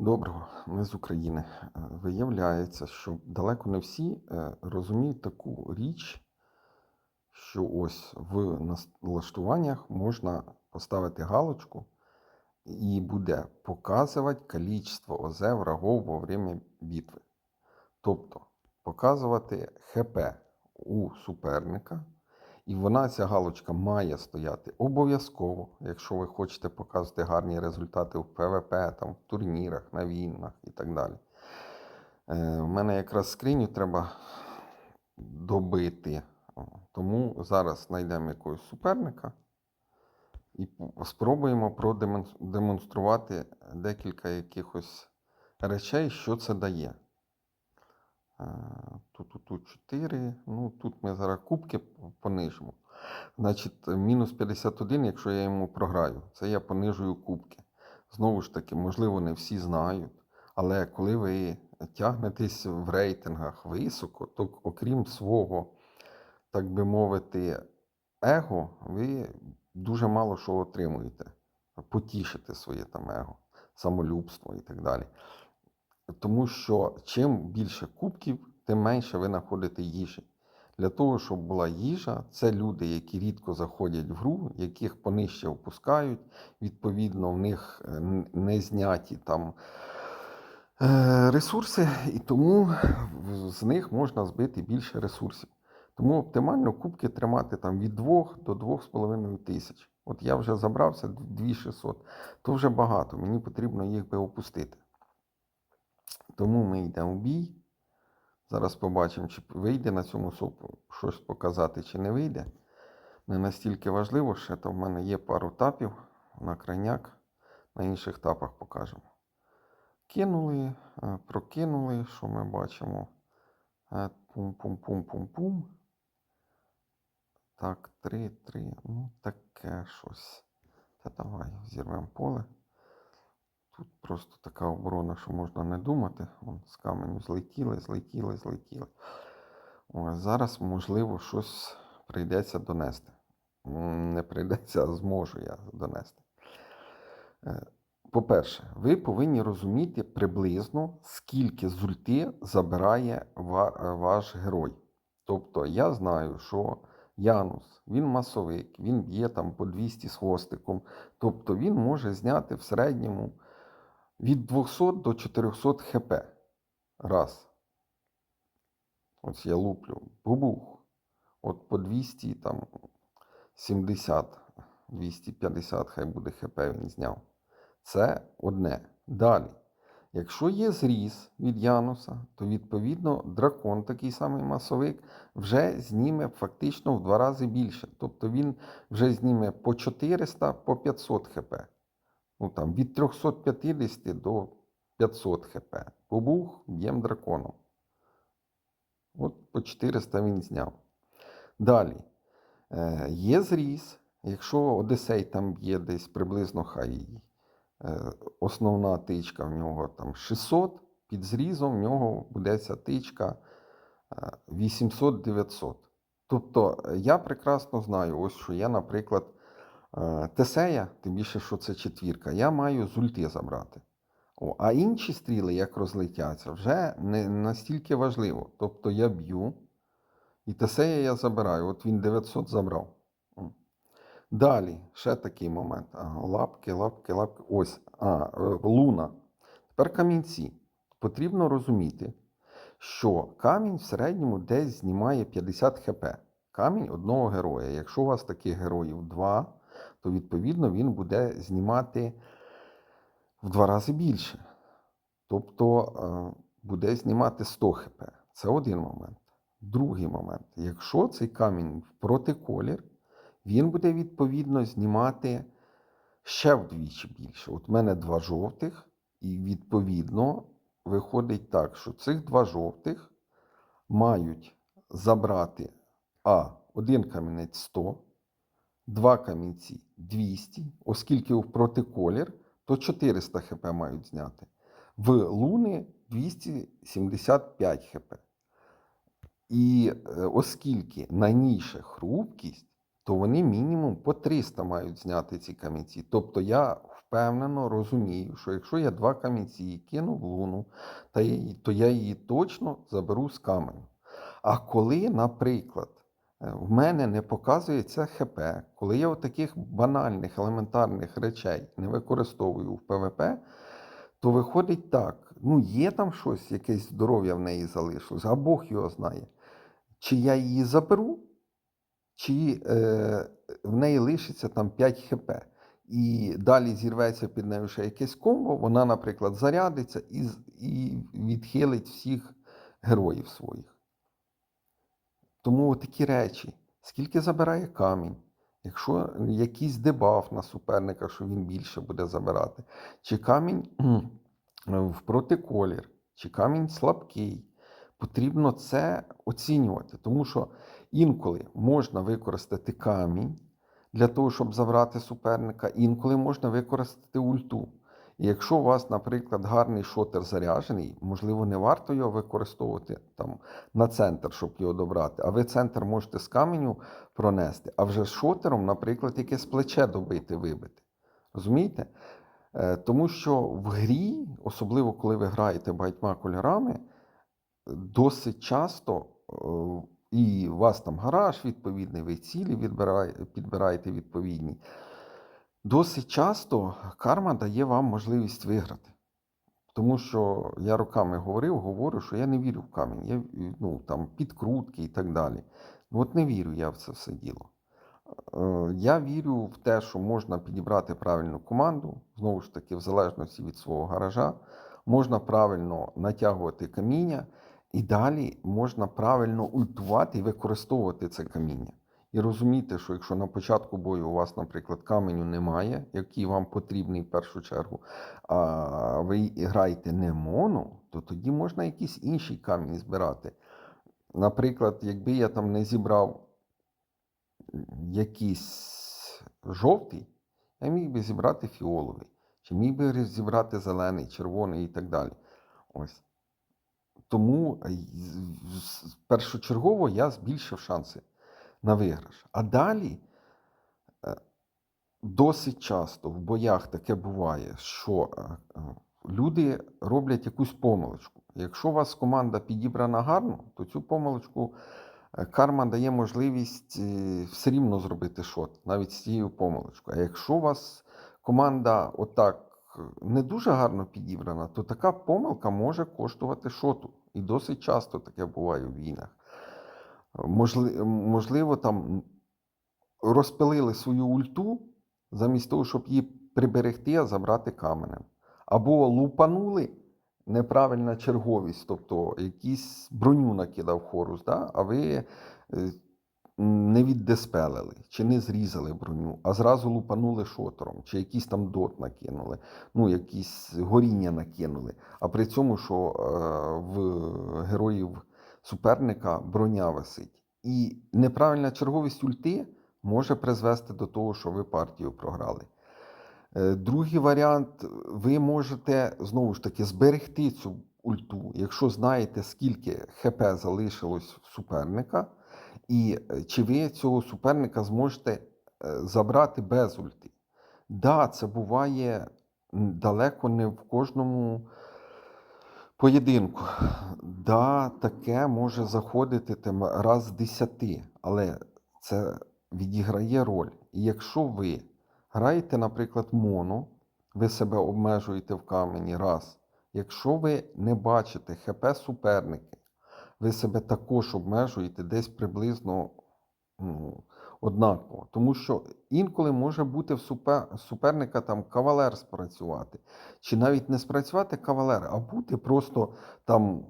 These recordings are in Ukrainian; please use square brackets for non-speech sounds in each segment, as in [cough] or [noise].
Доброго, ми з України. Е, Виявляється, що далеко не всі е, розуміють таку річ, що ось в налаштуваннях можна поставити галочку і буде показувати кількість ОЗ врагов во время битви. Тобто показувати ХП у суперника. І вона, ця галочка, має стояти обов'язково, якщо ви хочете показувати гарні результати в ПВП, там, в турнірах, на війнах і так далі. Е, У мене якраз скриню треба добити. Тому зараз знайдемо якогось суперника і спробуємо продемонструвати декілька якихось речей, що це дає. Е, Тут, тут, тут 4. Ну, тут ми зараз кубки понижимо. Значить, мінус 51, якщо я йому програю, це я понижую кубки. Знову ж таки, можливо, не всі знають. Але коли ви тягнетесь в рейтингах високо, то окрім свого, так би мовити, его, ви дуже мало що отримуєте. Потішите своє там его, самолюбство і так далі. Тому що чим більше кубків, тим менше ви знаходите їжі. Для того, щоб була їжа, це люди, які рідко заходять в гру, яких понижче опускають. Відповідно, в них е, не зняті там е, ресурси, і тому з них можна збити більше ресурсів. Тому оптимально кубки тримати там від 2 до 2,5 тисяч. От я вже забрався 2600, то вже багато, мені потрібно їх би опустити. Тому ми йдемо в бій. Зараз побачимо, чи вийде на цьому сопу щось показати, чи не вийде. Не настільки важливо, ще то в мене є пару тапів на крайняк. На інших тапах покажемо. Кинули, е, прокинули, що ми бачимо. Е, Пум-пум-пум-пум-пум. Так, три, три. Ну, таке щось. Та давай, зірвемо поле. Тут просто така оборона, що можна не думати. Вон, з каменю злетіли, злетіли, злетіли. Ось, зараз, можливо, щось прийдеться донести. Не прийдеться, а зможу я донести. Е, По-перше, ви повинні розуміти приблизно, скільки з забирає ваш герой. Тобто я знаю, що Янус, він масовик, він б'є там по 200 з хвостиком. Тобто він може зняти в середньому від 200 до 400 хп. Раз. Ось я луплю. Бубух. От по 200 там 70, 250 хай буде хп він зняв. Це одне. Далі. Якщо є зріз від Януса, то відповідно дракон, такий самий масовик, вже зніме фактично в два рази більше. Тобто він вже зніме по 400, по 500 хп. Ну там від 350 до 500 хп. Побух б'єм драконом. От по 400 він зняв. Далі. Е, є зріз. Якщо Одесей там б'є десь приблизно хай е, основна тичка в нього там 600, під зрізом в нього буде ця тичка е, 800-900. Тобто е, я прекрасно знаю, ось що я, наприклад, е, Тесея, тим більше, що це четвірка, я маю з ульти забрати. О, а інші стріли, як розлетяться, вже не настільки важливо. Тобто я б'ю, і Тесея я забираю. От він 900 забрав. Далі, ще такий момент. Лапки, лапки, лапки. Ось, а, е, луна. Тепер камінці. Потрібно розуміти, що камінь в середньому десь знімає 50 хп. Камінь одного героя. Якщо у вас таких героїв два, то відповідно він буде знімати в два рази більше. Тобто е, буде знімати 100 хп. Це один момент. Другий момент. Якщо цей камінь в протиколір, він буде відповідно знімати ще вдвічі більше. От в мене два жовтих, і відповідно виходить так, що цих два жовтих мають забрати А, один камінець 100, два камінці 200, оскільки в протиколір, то 400 хп мають зняти. В луни 275 хп. І е, оскільки найніша хрупкість, то вони мінімум по 300 мають зняти ці камінці. Тобто я впевнено розумію, що якщо я два камінці кину в луну, то я її точно заберу з каменю. А коли, наприклад, в мене не показується ХП, коли я таких банальних елементарних речей не використовую в ПВП, то виходить так: ну є там щось, якесь здоров'я в неї залишилось, а Бог його знає. Чи я її заберу, чи е, в неї лишиться там 5 хп. І далі зірветься під нею ще якесь комбо, вона, наприклад, зарядиться і, і відхилить всіх героїв своїх. Тому такі речі, скільки забирає камінь, якщо якийсь дебаф на суперника, що він більше буде забирати, чи камінь в протиколір, чи камінь слабкий, потрібно це оцінювати, тому що інколи можна використати камінь для того, щоб забрати суперника, інколи можна використати ульту. Якщо у вас, наприклад, гарний шотер заряджений, можливо, не варто його використовувати там на центр, щоб його добрати. А ви центр можете з каменю пронести, а вже з шотером, наприклад, якесь плече добити, вибити. Розумієте? Е, Тому що в грі, особливо коли ви граєте багатьма кольорами, досить часто е, і у вас там гараж відповідний, ви цілі підбираєте відповідні. Досить часто карма дає вам можливість виграти. Тому що я роками говорив, говорю, що я не вірю в камінь. Я ну, там, підкрутки і так далі. Ну, от не вірю я в це все діло. Е, Я вірю в те, що можна підібрати правильну команду, знову ж таки, в залежності від свого гаража, можна правильно натягувати каміння, і далі можна правильно ультувати і використовувати це каміння. І розуміти, що якщо на початку бою у вас, наприклад, каменю немає, який вам потрібний в першу чергу, а ви граєте не моно, то тоді можна якийсь інший камінь збирати. Наприклад, якби я там не зібрав якийсь жовтий, я міг би зібрати фіоловий, чи міг би зібрати зелений, червоний і так далі. Ось. Тому е, першочергово я збільшив шанси на виграш. А далі е, досить часто в боях таке буває, що е, е, люди роблять якусь помилочку. Якщо у вас команда підібрана гарно, то цю помилочку карма дає можливість все рівно зробити шот, навіть з цією помилочкою. А якщо у вас команда отак не дуже гарно підібрана, то така помилка може коштувати шоту. І досить часто таке буває в війнах. Можли- Можливо, там розпилили свою ульту, замість того, щоб її приберегти, а забрати каменем. Або лупанули неправильна черговість, тобто якийсь броню накидав хорус, да? а ви е, не віддеспелили, чи не зрізали броню, а зразу лупанули шотером, чи якийсь там дот накинули, ну, якісь горіння накинули. А при цьому, що е, в героїв суперника броня висить. І неправильна черговість ульти може призвести до того, що ви партію програли. Е, Другий варіант, ви можете знову ж таки зберегти цю ульту, якщо знаєте, скільки ХП залишилось в суперника, і е, чи ви цього суперника зможете е, забрати без ульти. Да, це буває далеко не в кожному поєдинку. Да, таке може заходити там раз з десяти, але це відіграє роль. І якщо ви граєте, наприклад, моно, ви себе обмежуєте в камені раз. Якщо ви не бачите ХП суперники, ви себе також обмежуєте десь приблизно ну, однаково. Тому що інколи може бути в супер, суперника там кавалер спрацювати. Чи навіть не спрацювати кавалер, а бути просто там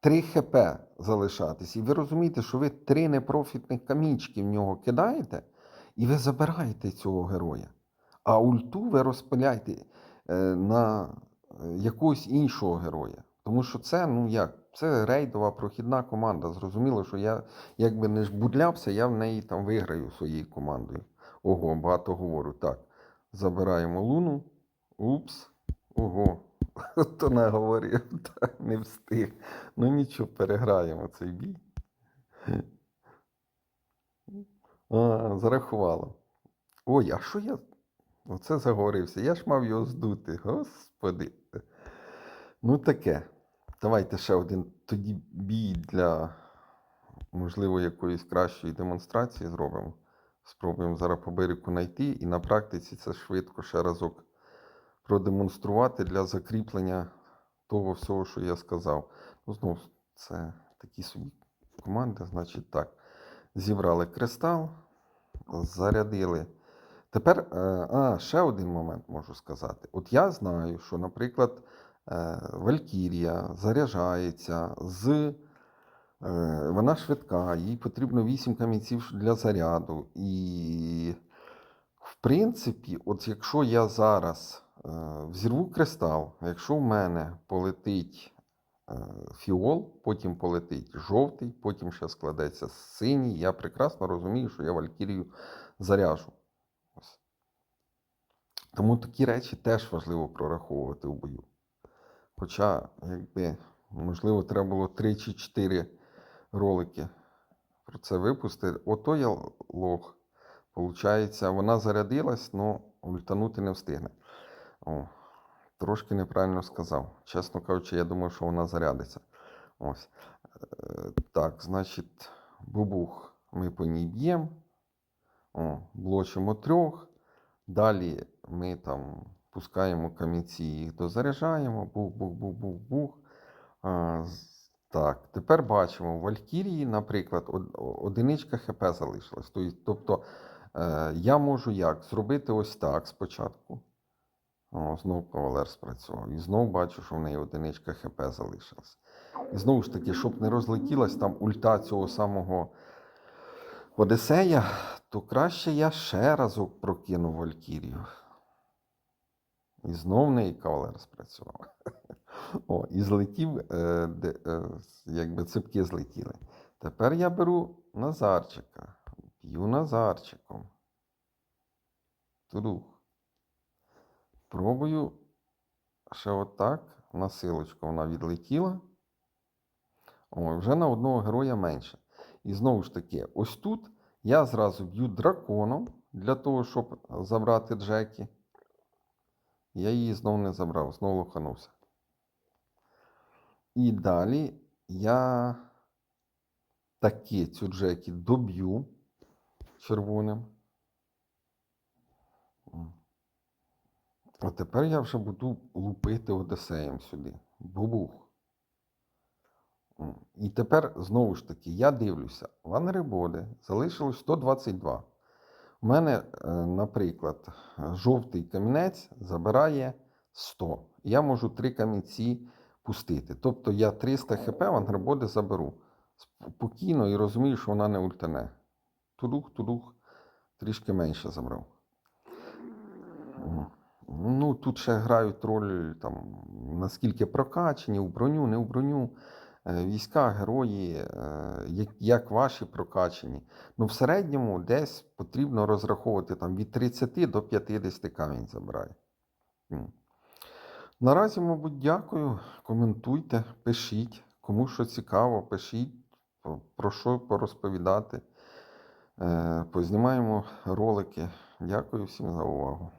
3 хп залишатись. І ви розумієте, що ви три непрофітних камінчики в нього кидаєте, і ви забираєте цього героя. А ульту ви розпиляєте е, на е, якогось іншого героя. Тому що це, ну як, це рейдова прохідна команда. Зрозуміло, що я якби не жбудлявся, я в неї там виграю своєю командою. Ого, багато говорю. Так, забираємо луну. Упс. Ого. [laughs] То наговорив, [laughs] так, не встиг. Ну нічого, переграємо цей бій. А, зарахувало. Ой, а що я. Оце заговорився. Я ж мав його здути. Господи. Ну таке. Давайте ще один тоді бій для, можливо, якоїсь кращої демонстрації зробимо. Спробуємо зараз по берегу знайти і на практиці це швидко ще разок продемонструвати для закріплення того всього, що я сказав. Ну, знову, це такі собі команди, значить так. Зібрали кристал, зарядили. Тепер, е, а, ще один момент можу сказати. От я знаю, що, наприклад, Валькірія заряджається з. е, Вона швидка, їй потрібно 8 камінців для заряду. І, в принципі, от якщо я зараз е, взірву кристал, якщо в мене полетить е, фіол, потім полетить жовтий, потім ще складеться синій, я прекрасно розумію, що я Валькірію заряжу. Тому такі речі теж важливо прораховувати в бою. Хоча, якби, можливо, треба було 3 чи 4 ролики про це випустити. Ото я лох. Получається, вона зарядилась, але ультанути не встигне. О, трошки неправильно сказав. Чесно кажучи, я думав, що вона зарядиться. Ось. Е, Так, значить, бубух ми по ній б'ємо. Блочимо трьох. Далі ми там пускаємо камінці, їх дозаряджаємо. Бух-бух-бух-бух-бух. Так, тепер бачимо, в Валькірії, наприклад, одиничка ХП залишилась. Тобто е, я можу як? Зробити ось так спочатку. О, знову кавалер спрацював. І знову бачу, що в неї одиничка ХП залишилась. І знову ж таки, щоб не розлетілась там ульта цього самого Одесея, то краще я ще разок прокину Валькірію. І знов неї кавалер спрацював. [laughs] О, і злетів, е, де, е, якби ципки злетіли. Тепер я беру Назарчика. Б'ю Назарчиком. Турух. Пробую ще отак. На силочку вона відлетіла. О, вже на одного героя менше. І знову ж таки, ось тут я зразу б'ю драконом для того, щоб забрати Джекі. Я її знову не забрав, знову лоханувся. І далі я таки цю Джекі доб'ю червоним. А тепер я вже буду лупити Одесеєм сюди. Бубух. І тепер знову ж таки я дивлюся, в Анребоди залишилось 122. У мене, е, наприклад, жовтий камінець забирає 100. Я можу 3 камінці пустити. Тобто я 300 хп в Ангребоди заберу спокійно і розумію, що вона не ультане. Тудух, тудух, трішки менше забрав. Ну, тут ще грають роль, там, наскільки прокачені, у броню, не у броню. Е, Війська, герої, е, як, ваші прокачені. Ну, в середньому десь потрібно розраховувати там, від 30 до 50 камінь забирає. Наразі, мабуть, дякую. Коментуйте, пишіть. Кому що цікаво, пишіть, про- про що порозповідати. Е, Познімаємо ролики. Дякую всім за увагу.